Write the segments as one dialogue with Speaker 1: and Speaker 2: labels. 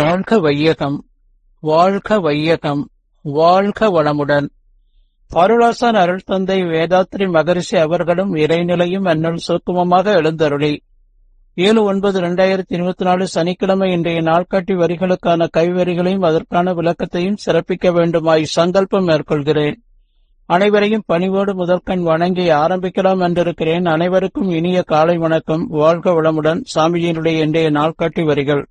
Speaker 1: வாழ்க வையகம் வாழ்க வையகம் வாழ்க வளமுடன். அருளாசன் அருள் தந்தை வேதாத்ரி மகரிஷி அவர்களும் இறைநிலையும் அன்னல் சுக்குமமாக எழுந்தருளி. ஏழு ஒன்பது இரண்டாயிரத்தி இருபத்தி நாலு சனிக்கிழமை இன்றைய நாள்காட்டி வரிகளுக்கான கைவரிகளையும் அதற்கான விளக்கத்தையும் சிறப்பிக்க வேண்டுமாய் சங்கல்பம் மேற்கொள்கிறேன். அனைவரையும் பணிவோடு முதற்கண் வணங்கி ஆரம்பிக்கலாம் என்றிருக்கிறேன். அனைவருக்கும் இனிய காலை வணக்கம். வாழ்க வளமுடன். சாமிஜியினுடைய இன்றைய நாள்காட்டி வரிகள்.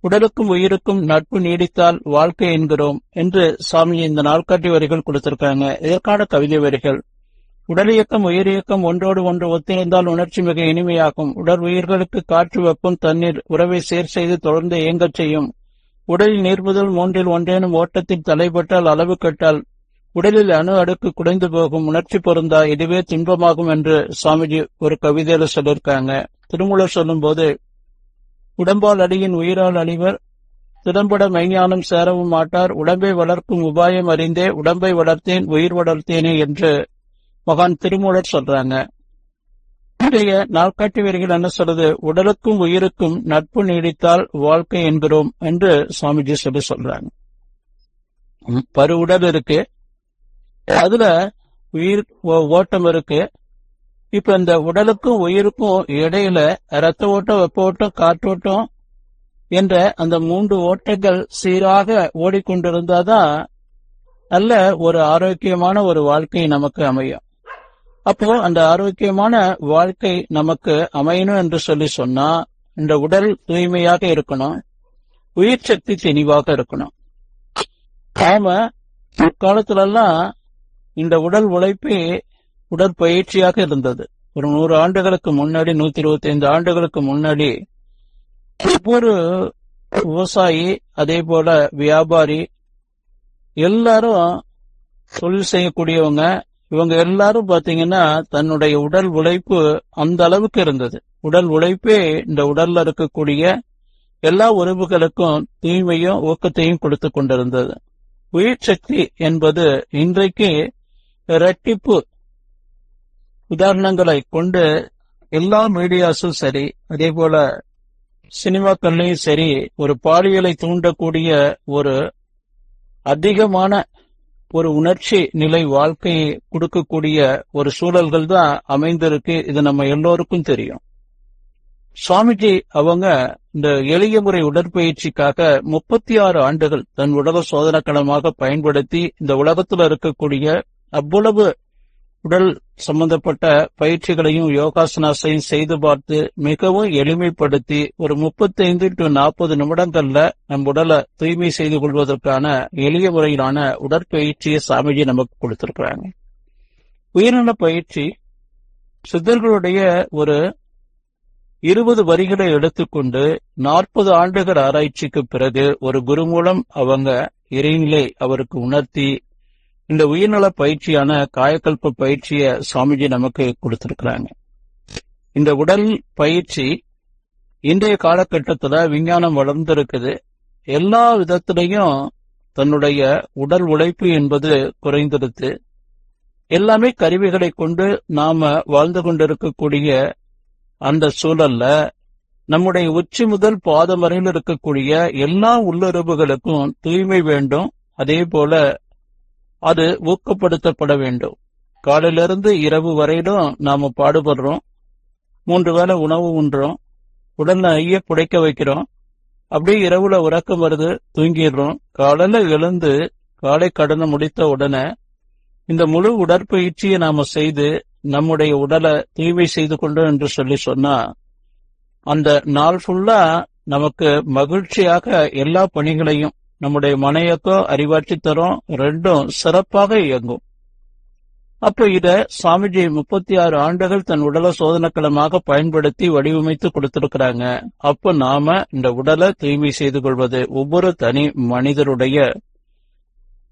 Speaker 1: உடலுக்கும் உயிருக்கும் நட்பு நீடித்தால் வாழ்க்கை என்கிறோம் என்று சாமி இந்த நாள்காட்டி வரிகள் கொடுத்திருக்காங்க. இதற்கான கவிதை வரிகள். உடல் இயக்கம் உயிர் இயக்கம் ஒன்றோடு ஒன்று ஒத்திணைந்தால் உணர்ச்சி மிக இனிமையாகும். உடல் உயிர்களுக்கு காற்று வெப்பம் தண்ணீர் உறவை சேர் செய்து தொடர்ந்து இயங்கச் செய்யும். உடலில் நீர் முதல் மூன்றில் ஒன்றேனும் ஓட்டத்தில் தலைப்பட்டால் அளவு கட்டால் உடலில் அணு அடுக்கு குடைந்து போகும். உணர்ச்சி பொருந்தா இதுவே துன்பமாகும் என்று சுவாமிஜி ஒரு கவிதையில சொல்லியிருக்காங்க. திருமூலர் சொல்லும் போது உடம்பால் அடியின் உயிரால் அழிவர். திறம்பட மெய்ஞானம் சேரவும் மாட்டார். உடம்பை வளர்க்கும் உபாயம் அறிந்தே உடம்பை வளர்த்தேன் உயிர் வளர்த்தேனே என்று மகான் திருமூலர் சொல்றாங்க. இன்றைய நாள்காட்டி என்ன சொல்றது? உடலுக்கும் உயிருக்கும் நட்பு நீடித்தால் வாழ்க்கை என்கிறோம் என்று சுவாமிஜி சொல்லி சொல்றாங்க. பரு உடல் இருக்கு. அதுல உயிர் ஓட்டம் இருக்கு. இப்ப இந்த உடலுக்கும் உயிருக்கும் இடையில ரத்த ஓட்டம் வெப்ப ஓட்டம் காற்றோட்டம் என்ற அந்த மூன்று ஓட்டங்கள் சீராக ஓடிக்கொண்டிருந்தாதான் நல்ல ஒரு ஆரோக்கியமான ஒரு வாழ்க்கை நமக்கு அமையும். அப்போ அந்த ஆரோக்கியமான வாழ்க்கை நமக்கு அமையணும் என்று சொல்லி சொன்னா இந்த உடல் தூய்மையாக இருக்கணும். உயிர் சக்தி தெளிவாக இருக்கணும். நாம முற்காலத்துல எல்லாம் இந்த உடல் உழைப்பே உடற்பயிற்சியாக இருந்தது. ஒரு நூறு ஆண்டுகளுக்கு முன்னாடி நூத்தி இருபத்தி ஐந்து ஆண்டுகளுக்கு முன்னாடி ஒவ்வொரு விவசாயி அதே போல வியாபாரி எல்லாரும் தொழில் செய்யக்கூடியவங்க இவங்க எல்லாரும் பாத்தீங்கன்னா தன்னுடைய உடல் உழைப்பு அந்த அளவுக்கு இருந்தது. உடல் உழைப்பே இந்த உடல்ல இருக்கக்கூடிய எல்லா உறவுகளுக்கும் தீமையும் ஊக்கத்தையும் கொடுத்து கொண்டிருந்தது. உயிர் சக்தி என்பது இன்றைக்கு இரட்டிப்பு உதாரணங்களை கொண்டு எல்லா மீடியாஸும் சரி அதே போல சினிமாக்கள்லையும் சரி ஒரு பாலியலை தூண்டக்கூடிய ஒரு அதிகமான ஒரு உணர்ச்சி நிலை வாழ்க்கையை கொடுக்கக்கூடிய ஒரு சூழல்கள் தான் அமைந்திருக்கு. இது நம்ம எல்லோருக்கும் தெரியும். சுவாமிஜி அவங்க இந்த எளிய முறை உடற்பயிற்சிக்காக முப்பத்தி ஆறு ஆண்டுகள் தன் உலக சோதனக்களமாக பயன்படுத்தி இந்த உலகத்துல இருக்கக்கூடிய அவ்வளவு உடல் சம்பந்தப்பட்ட பயிற்சிகளையும் யோகாசனாசையும் செய்து பார்த்து மிகவும் எளிமைப்படுத்தி ஒரு முப்பத்தைந்து டு நாற்பது நிமிடங்கள்ல நம் உடலை தூய்மை செய்து கொள்வதற்கான எளிய முறையிலான உடற்பயிற்சியை சாமிஜி நமக்கு கொடுத்திருக்கிறாங்க. உயிரின பயிற்சி சித்தர்களுடைய ஒரு இருபது வரிகளை எடுத்துக்கொண்டு நாற்பது ஆண்டுகள் ஆராய்ச்சிக்கு பிறகு ஒரு குரு மூலம் அவங்க இறைநிலை அவருக்கு உணர்த்தி இந்த உயிர்நல பயிற்சியான காயக்கல்ப பயிற்சியை சுவாமிஜி நமக்கு கொடுத்திருக்கிறாங்க. இந்த உடல் பயிற்சி இன்றைய காலகட்டத்துல விஞ்ஞானம் வளர்ந்திருக்குது. எல்லா விதத்திலையும் தன்னுடைய உடல் உழைப்பு என்பது குறைந்திருக்கு எல்லாமே கருவிகளை கொண்டு நாம வாழ்ந்து கொண்டிருக்கக்கூடிய அந்த சூழல்ல நம்முடைய உச்சி முதல் பாதம் வரையில் இருக்கக்கூடிய எல்லா உள்ளுறவுகளுக்கும் தூய்மை வேண்டும். அதே போல அது ஊக்கப்படுத்தப்பட வேண்டும். காலையிலிருந்து இரவு வரையிலும் நாம பாடுபடுறோம். மூன்று வேளை உணவு உண்றோம். உடனே ஐய புடைக்க வைக்கிறோம். அப்படியே இரவுல உறக்கம் வருது தூங்கிடுறோம். காலையில எழுந்து காலை கடனை முடித்த உடனே இந்த முழு உடற்பயிற்சியை நாம செய்து நம்முடைய உடலை தீமை செய்து கொண்டோம் என்று சொல்லி சொன்னா அந்த நாள் ஃபுல்லா நமக்கு மகிழ்ச்சியாக எல்லா பணிகளையும் நம்முடைய மனையக்கோ அறிவாற்றி தரும் ரெண்டும் சிறப்பாக இயங்கும். அப்ப இத சுவாமிஜி முப்பத்தி ஆறு ஆண்டுகள் தன் உடலை சோதனைக்களமாக பயன்படுத்தி வடிவமைத்து கொடுத்திருக்கிறாங்க. அப்ப நாம இந்த உடலை தூய்மை செய்து கொள்வது ஒவ்வொரு தனி மனிதருடைய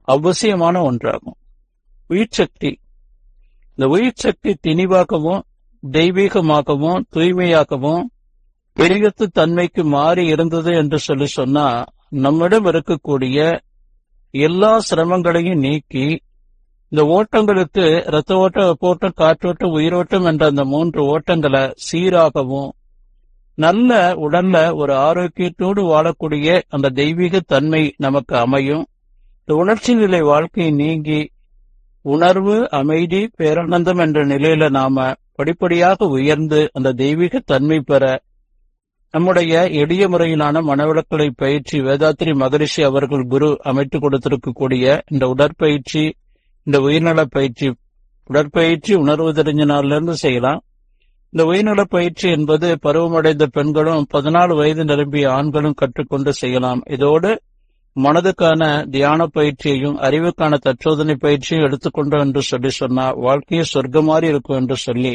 Speaker 1: அவசியமான ஒன்றாகும். உயிர் சக்தி இந்த உயிர் சக்தி திணிவாகவும் தெய்வீகமாகவும் தூய்மையாகவும் பெரியத்து தன்மைக்கு மாறி இருந்தது என்று சொல்லி சொன்னா நம்மிடம் இருக்கக்கூடிய எல்லா சிரமங்களையும் நீக்கி இந்த ஓட்டங்களுக்கு ரத்த ஓட்டம் வெப்போட்டம் காற்றோட்டம் உயிரோட்டம் என்ற அந்த மூன்று ஓட்டங்களை சீராகவும் நல்ல உடல்ல ஒரு ஆரோக்கியத்தோடு வாழக்கூடிய அந்த தெய்வீக தன்மை நமக்கு அமையும். இந்த உணர்ச்சி நிலை வாழ்க்கை நீங்கி உணர்வு அமைதி பேரானந்தம் என்ற நிலையில நாம படிப்படியாக உயர்ந்து அந்த தெய்வீக தன்மை பெற நம்முடைய எளிய முறையிலான மனவிளக்கலை பயிற்சி வேதாத்திரி மகரிஷி அவர்கள் குரு அமைத்து கொடுத்திருக்கக்கூடிய இந்த உடற்பயிற்சி இந்த உயிர்நல பயிற்சி உடற்பயிற்சி உணர்வு தெரிஞ்ச நாள்ல இருந்து செய்யலாம். இந்த உயிர்நல பயிற்சி என்பது பருவமடைந்த பெண்களும் பதினாலு வயது நிரம்பிய ஆண்களும் கற்றுக்கொண்டு செய்யலாம். இதோடு மனதுக்கான தியான பயிற்சியையும் அறிவுக்கான தற்சோதனை பயிற்சியும் எடுத்துக்கொண்டோம் என்று சொல்லி சொன்னா வாழ்க்கையை சொர்க்கமாறி இருக்கும் என்று சொல்லி